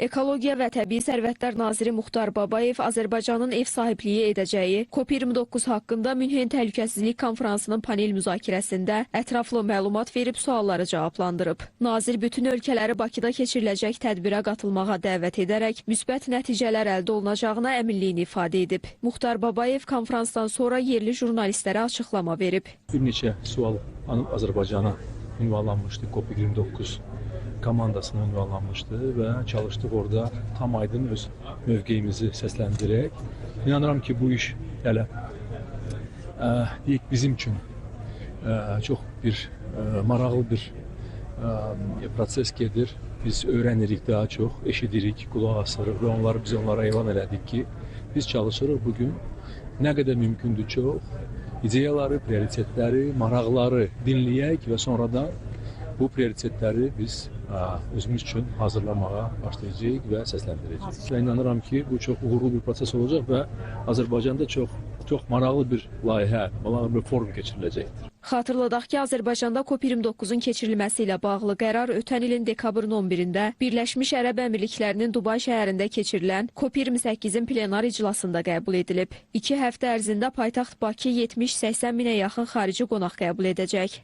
Ekologiya və Təbii Sərvətlər Naziri Muxtar Babayev Azərbaycanın ev sahibliyi edəcəyi COP29 haqqında Münhen Təhlükəsizlik Konfransının panel müzakirəsində ətraflı məlumat verib sualları cavablandırıb. Nazir bütün ölkələri Bakıda keçiriləcək tədbirə qatılmağa dəvət edərək müsbət nəticələr əldə olunacağına əminliyini ifadə edib. Muxtar Babayev konfransdan sonra yerli jurnalistlərə açıqlama verib. Bir neçə sual Azərbaycana ünvanlanmışdı COP29 komandasına ünvanlanmışdı və çalışdıq orada tam aydın öz mövqeyimizi səsləndirək. İnanıram ki, bu iş hələ ə, deyək bizim üçün ə, çox bir ə, maraqlı bir ə, proses gedir. Biz öyrənirik daha çox, eşidirik, qulaq asırıq və onları biz onlara elan elədik ki, biz çalışırıq bu gün nə qədər mümkündür çox ideyaları, prioritetləri, maraqları dinləyək və sonradan bu prioritetləri biz ə, özümüz üçün hazırlamağa başlayacağıq və səsləndirəcəyik. Və inanıram ki, bu çox uğurlu bir proses olacaq və Azərbaycanda çox çox maraqlı bir layihə, maraqlı bir forum keçiriləcəkdir. Xatırladaq ki, Azərbaycanda COP29-un keçirilməsi ilə bağlı qərar ötən ilin dekabrın 11-də Birləşmiş Ərəb Əmirliklərinin Dubay şəhərində keçirilən COP28-in plenar iclasında qəbul edilib. İki həftə ərzində paytaxt Bakı 70-80 minə yaxın xarici qonaq qəbul edəcək.